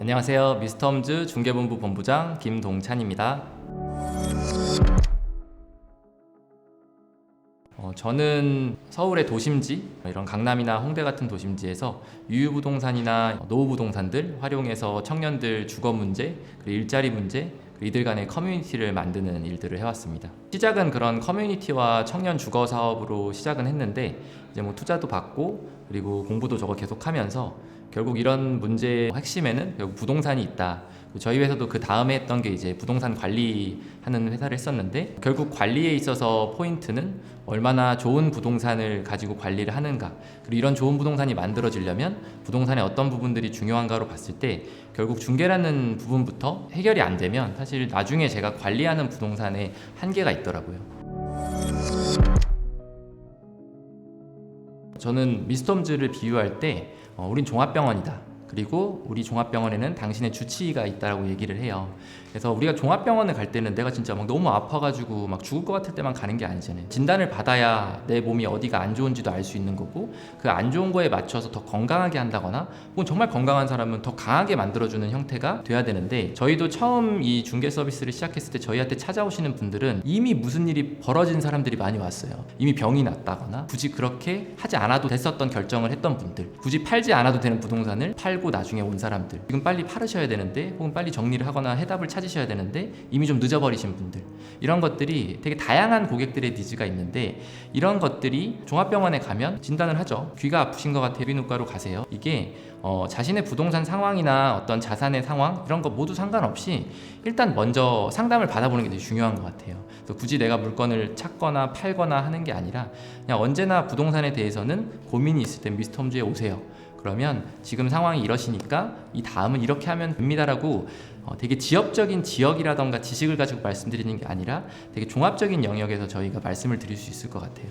안녕하세요. 미스터홈즈 중개본부 본부장 김동찬입니다. 어, 저는 서울의 도심지, 이런 강남이나 홍대 같은 도심지에서 유유부동산이나 노후부동산들 활용해서 청년들 주거 문제, 그리고 일자리 문제, 이들 간의 커뮤니티를 만드는 일들을 해왔습니다. 시작은 그런 커뮤니티와 청년 주거 사업으로 시작은 했는데 이제 뭐 투자도 받고 그리고 공부도 저거 계속하면서 결국 이런 문제의 핵심에는 결국 부동산이 있다. 저희 회사도 그 다음에 했던 게 이제 부동산 관리하는 회사를 했었는데 결국 관리에 있어서 포인트는 얼마나 좋은 부동산을 가지고 관리를 하는가 그리고 이런 좋은 부동산이 만들어지려면 부동산의 어떤 부분들이 중요한가로 봤을 때 결국 중개라는 부분부터 해결이 안 되면 사실 나중에 제가 관리하는 부동산에 한계가 있더라고요. 저는 미스톰즈를 비유할 때 어, 우린 종합병원이다. 그리고 우리 종합병원에는 당신의 주치의가 있다라고 얘기를 해요. 그래서 우리가 종합병원을 갈 때는 내가 진짜 막 너무 아파가지고 막 죽을 것 같을 때만 가는 게 아니잖아요. 진단을 받아야 내 몸이 어디가 안 좋은지도 알 수 있는 거고 그 안 좋은 거에 맞춰서 더 건강하게 한다거나 혹은 정말 건강한 사람은 더 강하게 만들어주는 형태가 돼야 되는데 저희도 처음 이 중개 서비스를 시작했을 때 저희한테 찾아오시는 분들은 이미 무슨 일이 벌어진 사람들이 많이 왔어요. 이미 병이 났다거나 굳이 그렇게 하지 않아도 됐었던 결정을 했던 분들 굳이 팔지 않아도 되는 부동산을 팔고 나중에 온 사람들 지금 빨리 팔으셔야 되는데 혹은 빨리 정리를 하거나 해답을 찾으셔야 되는데 이미 좀 늦어버리신 분들 이런 것들이 되게 다양한 고객들의 니즈가 있는데 이런 것들이 종합병원에 가면 진단을 하죠 귀가 아프신 것 같아 비누과로 가세요 이게 어, 자신의 부동산 상황이나 어떤 자산의 상황 이런 거 모두 상관없이 일단 먼저 상담을 받아보는 게 되게 중요한 것 같아요. 그래서 굳이 내가 물건을 찾거나 팔거나 하는 게 아니라 그냥 언제나 부동산에 대해서는 고민이 있을 때 미스터 홈즈에 오세요. 그러면 지금 상황이 이러시니까 이 다음은 이렇게 하면 됩니다라고 어, 되게 지역적인 지역이라던가 지식을 가지고 말씀드리는 게 아니라 되게 종합적인 영역에서 저희가 말씀을 드릴 수 있을 것 같아요.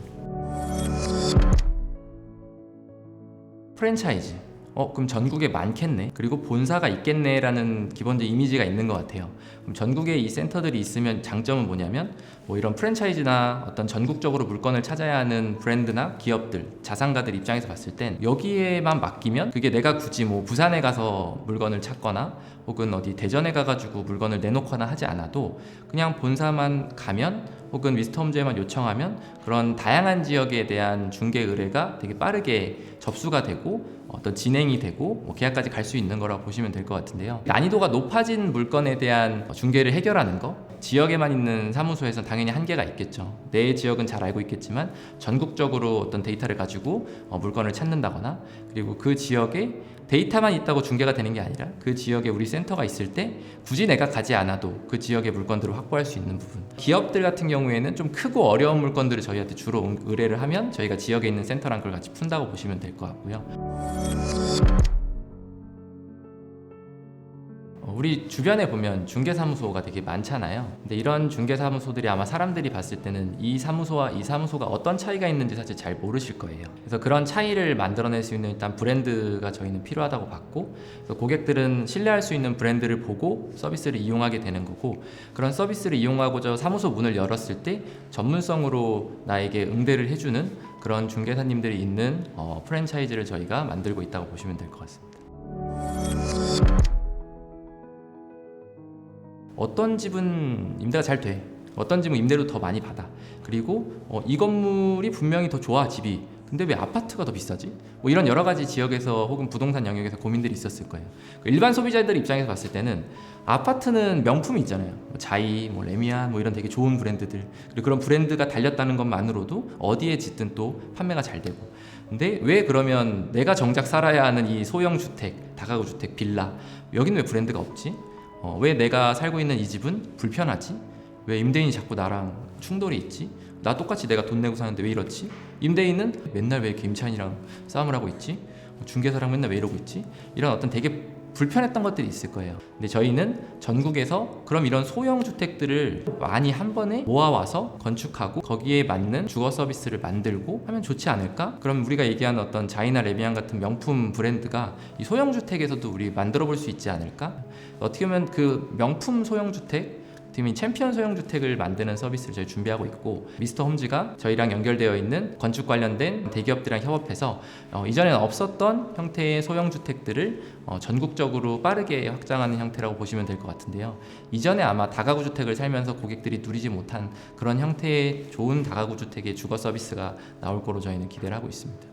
프랜차이즈. 어, 그럼 전국에 많겠네. 그리고 본사가 있겠네라는 기본적 이미지가 있는 것 같아요. 그럼 전국에 이 센터들이 있으면 장점은 뭐냐면 뭐 이런 프랜차이즈나 어떤 전국적으로 물건을 찾아야 하는 브랜드나 기업들, 자산가들 입장에서 봤을 땐 여기에만 맡기면 그게 내가 굳이 뭐 부산에 가서 물건을 찾거나 혹은 어디 대전에 가가지고 물건을 내놓거나 하지 않아도 그냥 본사만 가면 혹은 미스터홈즈에만 요청하면 그런 다양한 지역에 대한 중개 의뢰가 되게 빠르게 접수가 되고 어떤 진행이 되고 뭐 계약까지 갈 수 있는 거라고 보시면 될 것 같은데요. 난이도가 높아진 물건에 대한 중개를 해결하는 거 지역에만 있는 사무소에서는 당연히 한계가 있겠죠. 내 지역은 잘 알고 있겠지만 전국적으로 어떤 데이터를 가지고 어, 물건을 찾는다거나 그리고 그 지역에 데이터만 있다고 중개가 되는 게 아니라 그 지역에 우리 센터가 있을 때 굳이 내가 가지 않아도 그 지역의 물건들을 확보할 수 있는 부분. 기업들 같은 경우에는 좀 크고 어려운 물건들을 저희한테 주로 응- 의뢰를 하면 저희가 지역에 있는 센터랑 그걸 같이 푼다고 보시면 될 것 같고요. 어, 우리 주변에 보면 중개사무소가 되게 많잖아요. 근데 이런 중개사무소들이 아마 사람들이 봤을 때는 이 사무소와 이 사무소가 어떤 차이가 있는지 사실 잘 모르실 거예요. 그래서 그런 차이를 만들어낼 수 있는 일단 브랜드가 저희는 필요하다고 봤고, 그래서 고객들은 신뢰할 수 있는 브랜드를 보고 서비스를 이용하게 되는 거고, 그런 서비스를 이용하고자 사무소 문을 열었을 때 전문성으로 나에게 응대를 해주는 그런 중개사님들이 있는 어, 프랜차이즈를 저희가 만들고 있다고 보시면 될 것 같습니다. 어떤 집은 임대가 잘 돼. 어떤 집은 임대료 더 많이 받아. 그리고 어, 이 건물이 분명히 더 좋아 집이. 근데 왜 아파트가 더 비싸지? 뭐 이런 여러 가지 지역에서 혹은 부동산 영역에서 고민들이 있었을 거예요. 그 일반 소비자들 입장에서 봤을 때는 아파트는 명품이 있잖아요. 뭐 자이, 뭐 레미안, 뭐 이런 되게 좋은 브랜드들. 그리고 그런 브랜드가 달렸다는 것만으로도 어디에 짓든 또 판매가 잘 되고. 근데 왜 그러면 내가 정작 살아야 하는 이 소형 주택, 다가구 주택, 빌라 여기는 왜 브랜드가 없지? 어, 왜 내가 살고 있는 이 집은 불편하지? 왜 임대인이 자꾸 나랑 충돌이 있지? 나 똑같이 내가 돈 내고 사는데 왜 이렇지? 임대인은 맨날 왜 이렇게 임차인이랑 싸움을 하고 있지? 뭐 중개사랑 맨날 왜 이러고 있지? 이런 어떤 되게 불편했던 것들이 있을 거예요. 근데 저희는 전국에서 그럼 이런 소형 주택들을 많이 한 번에 모아와서 건축하고 거기에 맞는 주거 서비스를 만들고 하면 좋지 않을까? 그럼 우리가 얘기하는 어떤 자이나 레비안 같은 명품 브랜드가 이 소형 주택에서도 우리 만들어 볼 수 있지 않을까? 어떻게 보면 그 명품 소형 주택 팀이 챔피언 소형 주택을 만드는 서비스를 저희 준비하고 있고 미스터 홈즈가 저희랑 연결되어 있는 건축 관련된 대기업들이랑 협업해서 어, 이전에는 없었던 형태의 소형 주택들을 어, 전국적으로 빠르게 확장하는 형태라고 보시면 될 것 같은데요. 이전에 아마 다가구 주택을 살면서 고객들이 누리지 못한 그런 형태의 좋은 다가구 주택의 주거 서비스가 나올 거로 저희는 기대를 하고 있습니다.